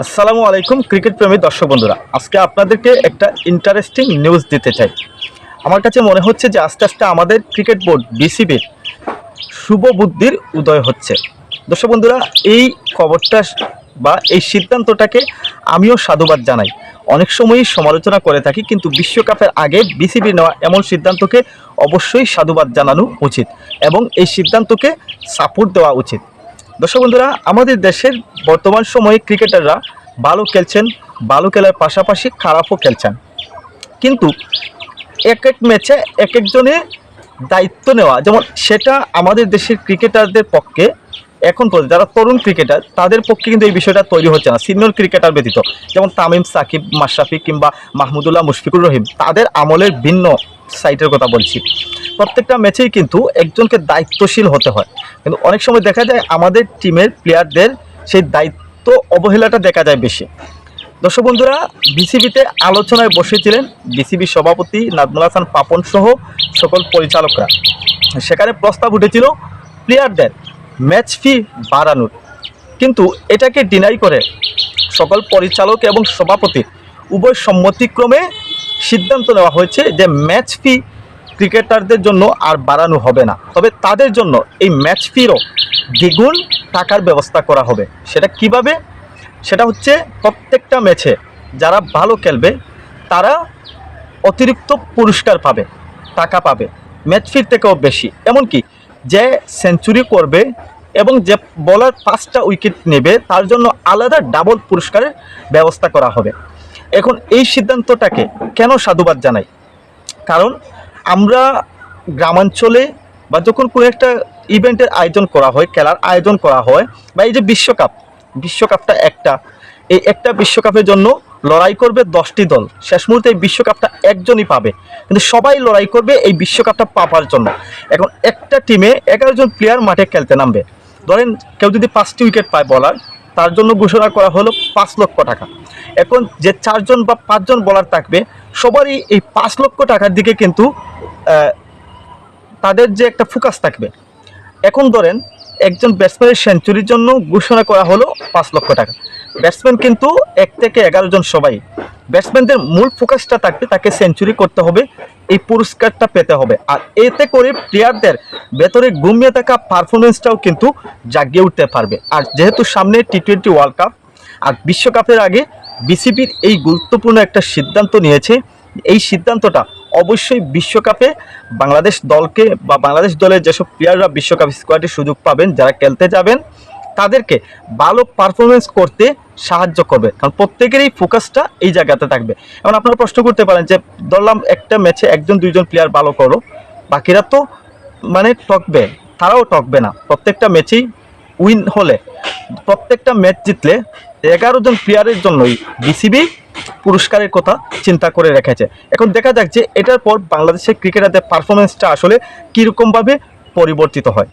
আসসালামু আলাইকুম, ক্রিকেট প্রেমী দর্শক বন্ধুরা। আজকে আপনাদেরকে একটা ইন্টারেস্টিং নিউজ দিতে চাই। আমার কাছে মনে হচ্ছে যে আস্তে আস্তে আমাদের ক্রিকেট বোর্ড বিসিবির শুভ বুদ্ধির উদয় হচ্ছে। দর্শক বন্ধুরা, এই খবরটা বা এই সিদ্ধান্তটাকে আমিও সাধুবাদ জানাই। অনেক সময়ই সমালোচনা করে থাকি, কিন্তু বিশ্বকাপের আগে বিসিবি নেওয়া এমন সিদ্ধান্তকে অবশ্যই সাধুবাদ জানানো উচিত এবং এই সিদ্ধান্তকে সাপোর্ট দেওয়া উচিত। দর্শক বন্ধুরা, আমাদের দেশের বর্তমান সময়ে ক্রিকেটাররা ভালো খেলছেন, ভালো খেলার পাশাপাশি খারাপও খেলছেন। কিন্তু এক এক ম্যাচে এক একজনে দায়িত্ব নেওয়া, যেমন সেটা আমাদের দেশের ক্রিকেটারদের পক্ষে এখন পর্যন্ত, যারা তরুণ ক্রিকেটার, তাদের পক্ষে কিন্তু এই বিষয়টা তৈরি হচ্ছে না। সিনিয়র ক্রিকেটার ব্যতীত, যেমন তামিম সাকিব, মাশরাফি কিংবা মাহমুদুল্লাহ মুশফিকুর রহিম, তাদের আমলের ভিন্ন সাইটের কথা বলছি। প্রত্যেকটা ম্যাচেই কিন্তু একজনকে দায়িত্বশীল হতে হয়। কিন্তু অনেক সময় দেখা যায় আমাদের টিমের প্লেয়ারদের সেই দায়িত্ব অবহেলাটা দেখা যায় বেশি। দর্শক বন্ধুরা বিসিবিতে আলোচনায় বসেছিলেন বিসিবি সভাপতি নাজমুল হাসান পাপন সহ সকল পরিচালকরা। সেখানে প্রস্তাব উঠেছিল প্লেয়ারদের ম্যাচ ফি বাড়ানোর। কিন্তু এটাকে ডিনাই করে সকল পরিচালক এবং সভাপতি উভয় সম্মতিক্রমে সিদ্ধান্ত নেওয়া হয়েছে যে ম্যাচ ফি ক্রিকেটারদের জন্য আর বাড়ানো হবে না। তবে তাদের জন্য এই ম্যাচ ফিরও দ্বিগুণ টাকার ব্যবস্থা করা হবে। সেটা কীভাবে? সেটা হচ্ছে প্রত্যেকটা ম্যাচে যারা ভালো খেলবে, তারা অতিরিক্ত পুরস্কার পাবে, টাকা পাবে ম্যাচ ফির থেকেও বেশি। এমনকি যে সেঞ্চুরি করবে এবং যে বলার পাঁচটা উইকেট নেবে, তার জন্য আলাদা ডাবল পুরস্কারের ব্যবস্থা করা হবে। এখন এই সিদ্ধান্তটাকে কেন সাধুবাদ জানাই? কারণ আমরা গ্রামাঞ্চলে বা যখন কোনো একটা ইভেন্টের আয়োজন করা হয়, খেলার আয়োজন করা হয়, বা এই যে বিশ্বকাপ, বিশ্বকাপটা একটা। এই একটা বিশ্বকাপের জন্য লড়াই করবে দশটি দল। শেষ মুহূর্তে এই বিশ্বকাপটা একজনই পাবে। কিন্তু সবাই লড়াই করবে এই বিশ্বকাপটা পাওয়ার জন্য। এখন একটা টিমে এগারো জন প্লেয়ার মাঠে খেলতে নামবে। ধরেন কেউ যদি পাঁচটি উইকেট পায় বলার তার জন্য ঘোষণা করা হলো পাঁচ লক্ষ টাকা। এখন যে চারজন বা পাঁচজন বলার থাকবে, সবারই এই পাঁচ লক্ষ টাকার দিকে কিন্তু তাদের যে একটা ফোকাস থাকবে। এখন ধরেন, একজন ব্যাটসম্যানের সেঞ্চুরির জন্য ঘোষণা করা হলো পাঁচ লক্ষ টাকা। ব্যাটসম্যান কিন্তু এক থেকে এগারো জন সবাই। ব্যাটসম্যানদের মূল ফোকাসটা থাকবে তাকে সেঞ্চুরি করতে হবে। এই পুরস্কারটা পেতে হবে। আর এতে করে প্লেয়ারদের ভেতরে ঘুমিয়ে থাকা পারফরমেন্সটাও কিন্তু জাগিয়ে উঠতে পারবে। আর যেহেতু সামনে টি টোয়েন্টি ওয়ার্ল্ড কাপ আর বিশ্বকাপের আগে বিসিবির এই গুরুত্বপূর্ণ একটা সিদ্ধান্ত নিয়েছে। এই সিদ্ধান্তটা অবশ্যই বিশ্বকাপে বাংলাদেশ দলকে বা বাংলাদেশ দলের যেসব প্লেয়াররা বিশ্বকাপ স্কোয়াডে সুযোগ পাবেন, যারা খেলতে যাবেন তাদেরকে ভালো পারফরমেন্স করতে সাহায্য করবে। কারণ প্রত্যেকেরই ফোকাসটা এই জায়গাতে থাকবে। এখন আপনারা প্রশ্ন করতে পারেন যে, ধরলাম একটা ম্যাচে একজন, দুইজন প্লেয়ার ভালো করো, বাকিরা তো মানে টকবে তারাও টকবে না। প্রত্যেকটা ম্যাচেই উইন হলে, প্রত্যেকটা ম্যাচ জিতলে এগারো জন প্লেয়ারের জন্যই বিসিবি পুরস্কারের কথা চিন্তা করে রেখেছে। এখন দেখা যাক যে, এটার পর বাংলাদেশের ক্রিকেটারদের পারফরমেন্সটা আসলে কীরকমভাবে পরিবর্তিত হয়।